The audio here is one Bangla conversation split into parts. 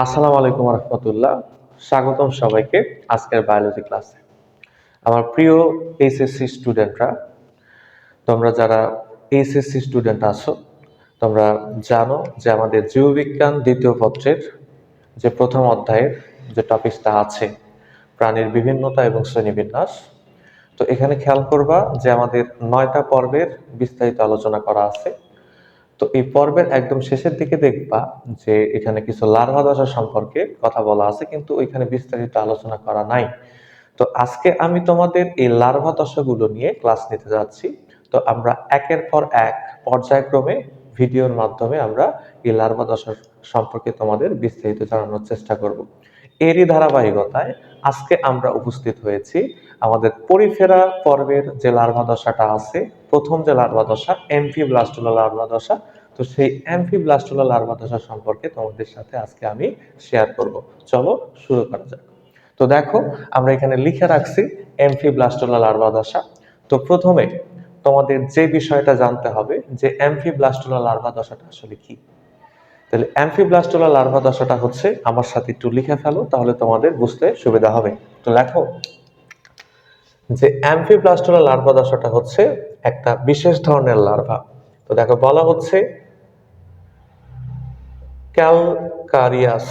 আসসালামু আলাইকুম রহমতুল্লাহ। স্বাগতম সবাইকে আজকের বায়োলজি ক্লাসে আমার প্রিয় এইচএসসি স্টুডেন্টরা তোমরা যারা এইচএসসি স্টুডেন্ট আছো, তোমরা জানো যে আমাদের জীববিজ্ঞান দ্বিতীয় পত্রের যে প্রথম অধ্যায়ের যে টপিকটা আছে, প্রাণীর বিভিন্নতা এবং শ্রেণীবিন্যাস, তো এখানে খেয়াল করবা যে আমাদের নয়টা পর্বের বিস্তারিত আলোচনা করা আছে। তো এই পর্বের একদম শেষের দিকে দেখবা যে এখানে কিছু লার্ভা দশা সম্পর্কে কথা বলা আছে, কিন্তু ওইখানে বিস্তারিত আলোচনা করা নাই। তো আজকে আমি তোমাদের এই লার্ভা দশাগুলো নিয়ে ক্লাস নিতে যাচ্ছি। তো আমরা একের পর এক পর্যায়ক্রমে ভিডিওর মাধ্যমে আমরা এই লার্ভা দশা সম্পর্কে তোমাদের বিস্তারিত জানানোর চেষ্টা করব। এরই ধারাবাহিকতায় আজকে আমরা উপস্থিত হয়েছি আমাদের পরিফেরা পর্বের যে লার্ভা দশাটা আছে, প্রথম যে লার্ভা দশা এমপি ব্লাস্টুলা লার্ভা দশা তো সেই এমপি ব্লাস্টুলা লার্ভা দশা সম্পর্কে তোমাদের সাথে আজকে আমি শেয়ার করব। চলো শুরু করা যাক। তো দেখো, আমরা এখানে লিখে রাখছি এমপি ব্লাস্টুলা লার্ভা দশা তো প্রথমে তোমাদের যে বিষয়টা জানতে হবে যে এমপি ব্লাস্টুলা লার্ভা দশাটা আসলে কি? তাহলে অ্যাম্ফিব্লাস্টোলা লার্ভা দশাটা হচ্ছে, আমার সাথে একটু লিখে ফেলো, তাহলে তোমাদের বুঝতে সুবিধা হবে। তো লেখো যে অ্যাম্ফিব্লাস্টোলা লার্ভা দশাটা হচ্ছে একটা বিশেষ ধরনের লার্ভা। তো দেখো, বলা হচ্ছে ক্যালকারিয়াস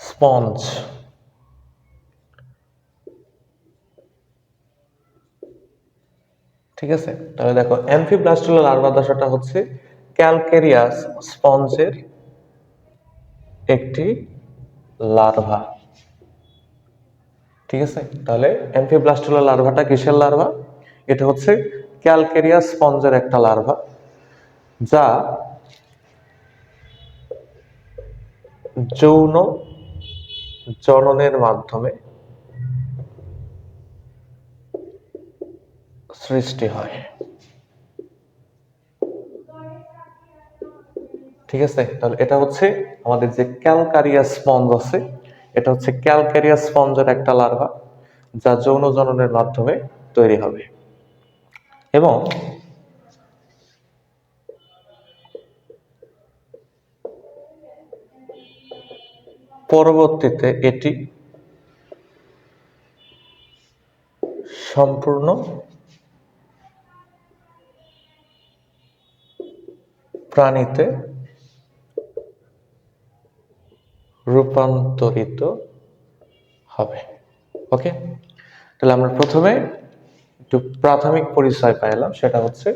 স্পঞ্জ ঠিক আছে? তাহলে দেখো অ্যাম্ফিব্লাস্টুলা লার্ভা দশাটা হচ্ছে ক্যালকেরিয়াস স্পঞ্জের একটি লার্ভা ঠিক আছে? তাহলে অ্যাম্ফিব্লাস্টুলা লার্ভাটা কিসের লার্ভা এটা হচ্ছে ক্যালকেরিয়াস স্পঞ্জের একটা লার্ভা, যা যৌন জননের মাধ্যমে সৃষ্টি হয়। ঠিক আছে? তাহলে এটা হচ্ছে আমাদের যে ক্যালকারিয়া স্পঞ্জ আছে, এটা হচ্ছে ক্যালকারিয়া স্পঞ্জের একটা লার্ভা, যা যৌন জননের মাধ্যমে তৈরি হবে। এবং পরবর্তীতে এটি সম্পূর্ণ প্রাণীতে রূপান্তরিত হবে। ওকে তাহলে আমরা প্রথমে একটু প্রাথমিক পরিচয় পাইলাম, সেটা হচ্ছে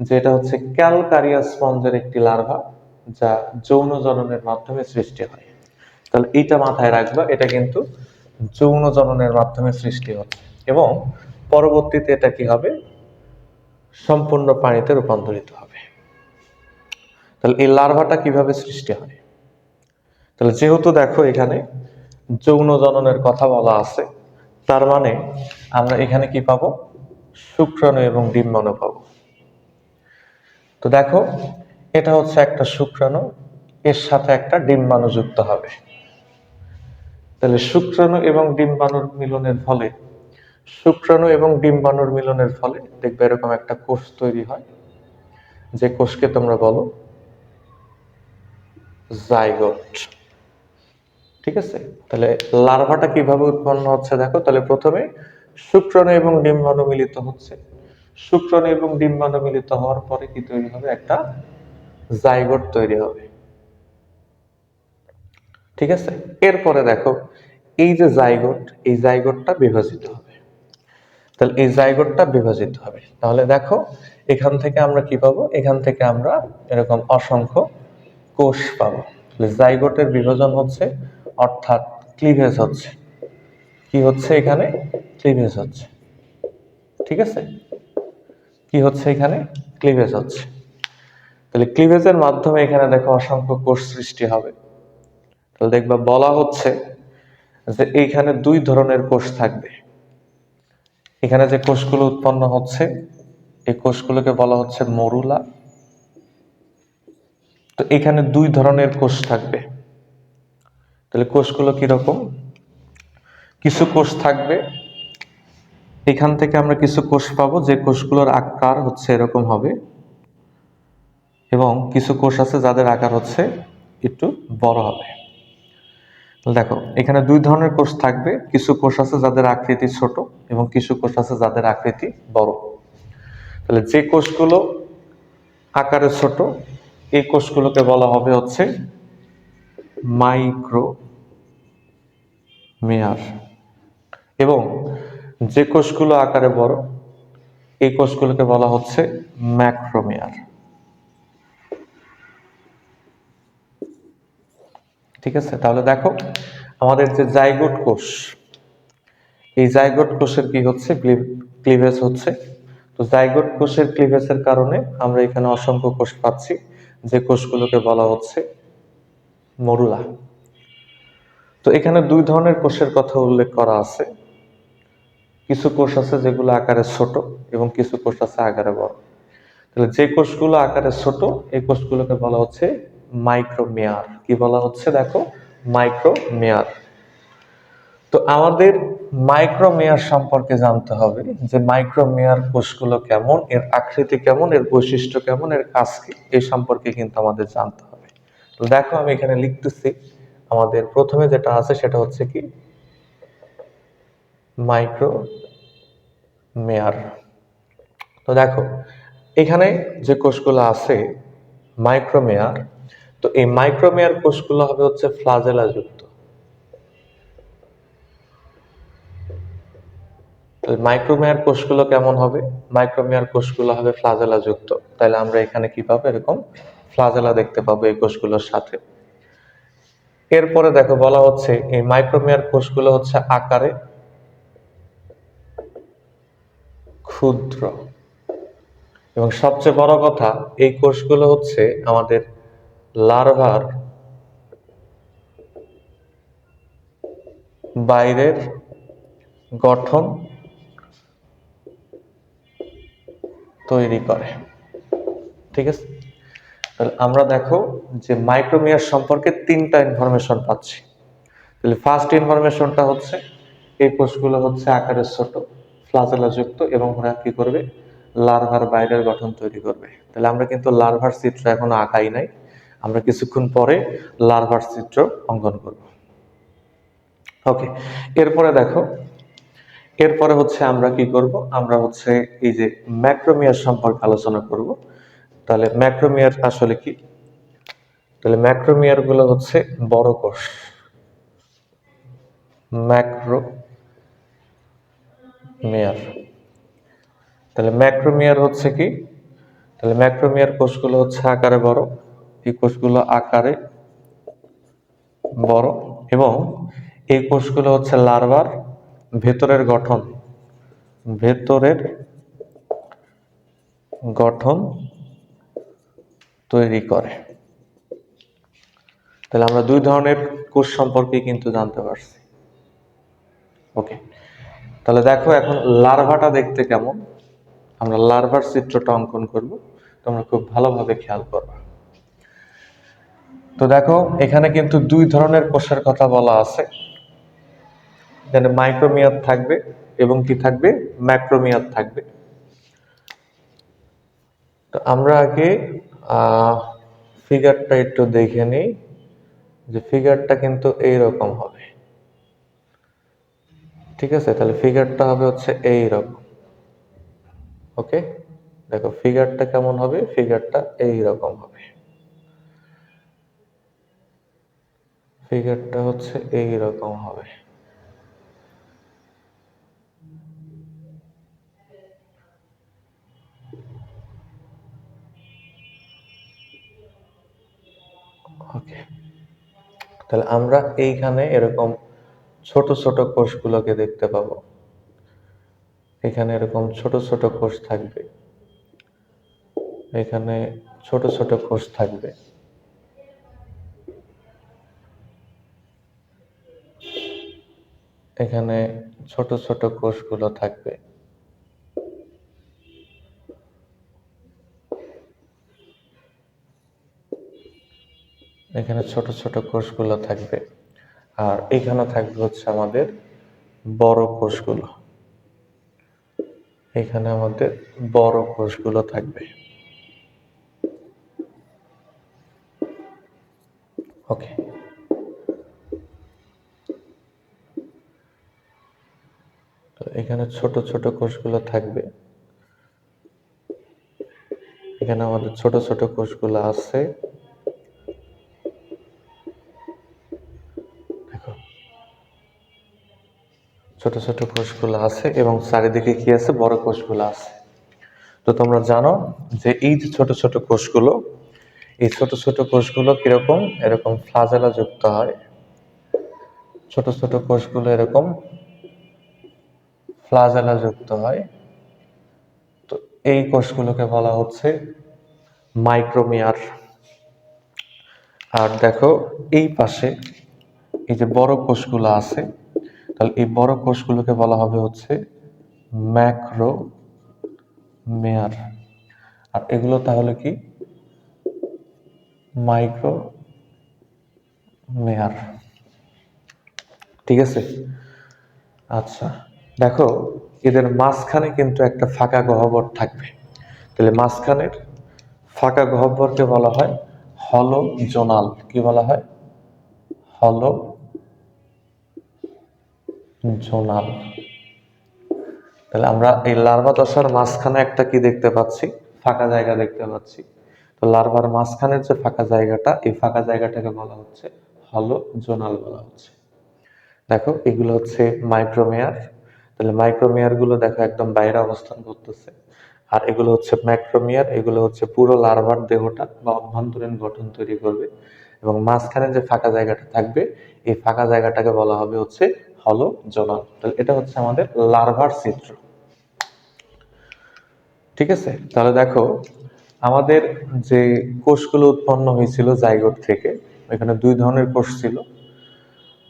যে এটা হচ্ছে ক্যালকারিয়া স্পঞ্জের একটি লার্ভা যা যৌন জননের মাধ্যমে সৃষ্টি হয়। তাহলে এইটা মাথায় রাখবা, এটা কিন্তু যৌন জননের মাধ্যমে সৃষ্টি হচ্ছে এবং পরবর্তীতে এটা কি হবে? সম্পূর্ণ পানিতে রূপান্তরিত হবে। তাহলে এই লার্ভাটা কীভাবে সৃষ্টি হয়? তাহলে যেহেতু দেখো এখানে যৌন জননের কথা বলা আছে, তার মানে আমরা এখানে কি পাবো? শুক্রাণু এবং ডিম্বাণু পাবো তো দেখো, এটা হচ্ছে একটা শুক্রাণু, এর সাথে একটা ডিম্বাণু যুক্ত হবে। তাহলে শুক্রাণু এবং ডিম্বাণুর মিলনের ফলে, শুক্রাণু এবং ডিম্বাণুর মিলনের ফলে, দেখবে এরকম একটা কোষ তৈরি হয়, যে কোষকে তোমরা বলো জাইগোট। ঠিক আছে? তাহলে লার্ভাটা কীভাবে উৎপন্ন হচ্ছে দেখো, তাহলে প্রথমে শুক্রাণু এবং ডিম্বাণু মিলিত হচ্ছে। শুক্রাণু এবং ডিম্বাণু মিলিত হওয়ার পরে কি তৈরি হবে? একটা জাইগোট তৈরি হবে। ঠিক আছে? এরপরে দেখো, এই যে জাইগোট, এই জাইগোটটা বিভাজিত হবে। তাহলে এই জাইগোটটা বিভাজিত হবে। তাহলে দেখো, এখান থেকে আমরা কি পাবো? এখান থেকে আমরা এরকম অসংখ্য কোষ পাবো। জাইগোটের বিভাজন হচ্ছে, অর্থাৎ ক্লিভেজ হচ্ছে। কি হচ্ছে এখানে? ক্লিভেজ হচ্ছে। ঠিক আছে? কি হচ্ছে এখানে? ক্লিভেজ হচ্ছে। তাহলে ক্লিভেজের মাধ্যমে এখানে দেখো অসংখ্য কোষ সৃষ্টি হবে। তাহলে দেখবা বলা হচ্ছে যে এইখানে দুই ধরনের কোষ থাকবে। এখানে যে কোষগুলো উৎপন্ন হচ্ছে, এই কোষগুলোকে বলা হচ্ছে মরুলা। তো এখানে দুই ধরনের কোষ থাকবে। তাহলে কোষগুলো কীরকম? কিছু কোষ থাকবে। এখান থেকে আমরা কিছু কোষ পাবো, যে কোষগুলোর আকার হচ্ছে এরকম হবে। এবং কিছু কোষ আছে যাদের আকার হচ্ছে একটু বড় হবে। দেখো, এখানে দুই ধরনের কোষ থাকবে। কিছু কোষ আছে যাদের আকৃতি ছোট এবং কিছু কোষ আছে যাদের আকৃতি বড়। তাহলে যে কোষগুলো আকারে ছোট, এই কোষগুলোকে বলা হবে হচ্ছে মাইক্রো মেয়ার এবং যে কোষগুলো আকারে বড়, এই কোষগুলোকে বলা হচ্ছে ম্যাক্রোমিয়ার। ঠিক আছে? তাহলে দেখো, আমাদের যে জাইগোট কোষ, এই জাইগোট কোষের কি হচ্ছে? ক্লিভেজ হচ্ছে। তো জাইগোট কোষের ক্লিভেজের কারণে আমরা এখানে অসংখ্য কোষ পাচ্ছি, যে কোষগুলোকে বলা হচ্ছে মরুলা। তো এখানে দুই ধরনের কোষের কথা উল্লেখ করা আছে। কিছু কোষ আছে যেগুলো আকারে ছোট এবং কিছু কোষ আছে আকারে বড়। তাহলে যে কোষগুলো আকারে ছোট, এই কোষগুলোকে বলা হচ্ছে মাইক্রোমেয়ার। কি বলা হচ্ছে দেখো? মাইক্রোমেয়ার। তো আমাদের মাইক্রোমেয়ার সম্পর্কে জানতে হবে যে মাইক্রোমেয়ার কোষগুলো কেমন, এর আকৃতি কেমন, এর বৈশিষ্ট্য কেমন, এর কাজ কি, এই সম্পর্কে কিন্তু আমাদের জানতে হবে। তো দেখো আমি এখানে লিখতেছি, আমাদের প্রথমে যেটা আছে সেটা হচ্ছে কি মাইক্রো মেয়ার। তো দেখো, এখানে যে কোষগুলো আছে মাইক্রোমেয়ার তো এই মাইক্রোমেয়ার কোষগুলো হবে হচ্ছে ফ্লাজেলা যুক্ত। মাইক্রোমেয়ার কোষগুলো কেমন হবে? মাইক্রোমেয়ার কোষগুলো হবে ফ্লাজেলা যুক্ত। তাহলে আমরা এখানে কি পাবো? এরকম ফ্লাজেলা দেখতে পাবো এই কোষগুলোর সাথে। এরপরে দেখো বলা হচ্ছে, এই মাইক্রোমেয়ার কোষগুলো হচ্ছে আকারে ক্ষুদ্র। এবং সবচেয়ে বড় কথা, এই কোষগুলো হচ্ছে আমাদের লার্ভার বাইরের গঠন তৈরি করে। ঠিক আছে? তাহলে আমরা দেখো যে মাইক্রোমিয়ার সম্পর্কে তিনটা ইনফরমেশন পাচ্ছি। তাহলে ফার্স্ট ইনফরমেশনটা হচ্ছে, এই কোষগুলো হচ্ছে আকারে ছোট। ফ্লাজেলা যুক্ত এবং ওরা কি করবে? লার্ভার বাইরের গঠন তৈরি করবে। তাহলে আমরা কিন্তু লার্ভার চিত্র এখনও আঁকাই নাই। আমরা কিছুক্ষণ পরে লার্ভার চিত্র অঙ্কন করব। ওকে, এরপরে দেখো, এরপরে হচ্ছে আমরা কি করব? আমরা হচ্ছে এই যে ম্যাক্রোমিয়ার সম্পর্কে আলোচনা করব। তাহলে ম্যাক্রোমিয়ার আসলে কি? তাহলে ম্যাক্রোমিয়ারগুলো হচ্ছে বড় কোষ। Macromere. তাহলে ম্যাক্রোমিয়ার হচ্ছে কি? তাহলে ম্যাক্রোমিয়ার কোষগুলো হচ্ছে আকারে বড়, এই কোষগুলো আকারে বড় এবং এই কোষগুলো হচ্ছে লার্ভার ভেতরের গঠন ভেতরের গঠন তৈরি করে। তাহলে আমরা দুই ধরনের কোষ সম্পর্কে কিন্তু জানতে পারছি। ওকে। তাহলে দেখো এখন লার্ভাটা দেখতে কেমন? আমরা লার্ভার চিত্রটা অঙ্কন করব, তোমরা খুব ভালোভাবে খেয়াল করবে। তো দেখো, এখানে কিন্তু দুই ধরনের কোষের কথা বলা আছে। এখানে মাইক্রোমিয়ার থাকবে এবং কি থাকবে? ম্যাক্রোমিয়ার থাকবে। তো আমরা আগে ফিগারটা একটু দেখে নিই যে ফিগারটা কিন্তু এই রকম হবে। ঠিক আছে? তাহলে ফিগারটা হবে হচ্ছে এই রকম ওকে? দেখো ফিগারটা কেমন হবে? ফিগারটা এই রকম হবে। ফিগারটা হচ্ছে এই রকম হবে। ওকে। তাহলে আমরা এইখানে এরকম ছোট ছোট কোষগুলোকে দেখতে পাবো। এখানে এরকম ছোট ছোট কোষ থাকবে। এখানে ছোট ছোট কোষ থাকবে। এখানে ছোট ছোট কোষগুলো থাকবে। এখানে ছোট ছোট কোষগুলো থাকবে। আর এখানে থাকবে হচ্ছে আমাদের বড় কোষগুলো। এখানে আমাদের বড় কোষগুলো থাকবে। ওকে। তো এখানে ছোট ছোট কোষগুলো থাকবে। এখানে আমাদের ছোট ছোট কোষগুলো আছে। ছোট ছোট কোষগুলো আছে এবং চারিদিকে কি আছে? বড় কোষগুলো আছে। তো তোমরা জানো যে এই যে ছোট ছোট কোষগুলো, এই ছোট ছোট কোষগুলো কীরকম? এরকম ফ্লাজেলা যুক্ত হয়। ছোট ছোট কোষগুলো এরকম ফ্লাজেলা যুক্ত হয়। তো এই কোষগুলোকে বলা হচ্ছে মাইক্রোমিয়ার। আর দেখো এই পাশে এই যে বড় কোষগুলো আছে তাহলে এই বড় কোষগুলোকে বলা হবে হচ্ছে ম্যাক্রো মেয়ার। আর এগুলো তাহলে কি? Micromere. ঠিক আছে? আচ্ছা দেখো, এদের মাঝখানে কিন্তু একটা ফাঁকা গহ্বর থাকবে। তাহলে মাঝখানের ফাঁকা গহ্বরকে বলা হয় হলো জোনাল কি বলা হয়? হলো জোনাল তাহলে আমরা এই লার্ভা দশার মাঝখানে একটা কি দেখতে পাচ্ছি? ফাঁকা জায়গা দেখতে পাচ্ছি। তো লার্ভার মাঝখানের যে ফাঁকা জায়গাটা, এই ফাঁকা জায়গাটাকে বলা হচ্ছে, হলো জোনাল বলা হচ্ছে। দেখো, এগুলো হচ্ছে মাইক্রোমেয়ার। তাহলে মাইক্রোমেয়ারগুলো দেখো একদম বাইরে অবস্থান করতেছে। আর এগুলো হচ্ছে ম্যাক্রোমিয়ার, এগুলো হচ্ছে পুরো লার্ভার দেহটা বা অভ্যন্তরীণ গঠন তৈরি করবে। এবং মাঝখানে যে ফাঁকা জায়গাটা থাকবে, এই ফাঁকা জায়গাটাকে বলা হবে হচ্ছে হলো জোনাল তাহলে এটা হচ্ছে আমাদের লার্ভার চিত্র ঠিক আছে? তাহলে দেখো, আমাদের যে কোষগুলো উৎপন্ন হয়েছিল জাইগোট থেকে, এখানে দুই ধরনের কোষ ছিল।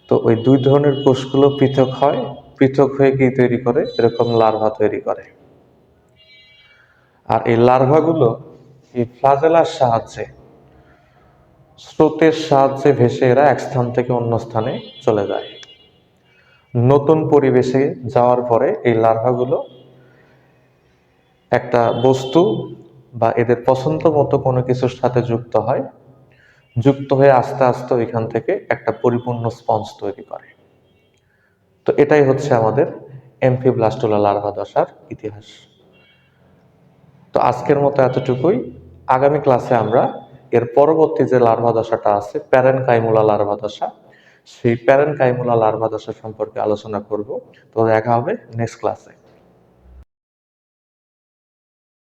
তো ওই দুই ধরনের কোষগুলো পৃথক হয়, পৃথক হয়ে কি তৈরি করে? এরকম লার্ভা তৈরি করে। আর এই লার্ভাগুলো এই ফ্লাজেলার সাহায্যে, স্রোতের সাহায্যে ভেসে এরা এক স্থান থেকে অন্য স্থানে চলে যায়। নতুন পরিবেশে যাওয়ার পরে এই লার্ভাগুলো একটা বস্তু বা এদের পছন্দ মতো কোনো কিছুর সাথে যুক্ত হয়, যুক্ত হয়ে আস্তে আস্তে ওইখান থেকে একটা পরিপূর্ণ স্পঞ্জ তৈরি করে। তো এটাই হচ্ছে আমাদের এমফিব্লাস্টুলা লার্ভা দশার ইতিহাস। তো আজকের মতো এতটুকুই। আগামী ক্লাসে আমরা এর পরবর্তী যে লার্ভা দশাটা আছে প্যারেন কাইমুলা লার্ভা দশা সেই প্যারেন কাইমুলা লার্ভা দশা সম্পর্কে আলোচনা করব। তো দেখা হবে নেক্সট ক্লাসে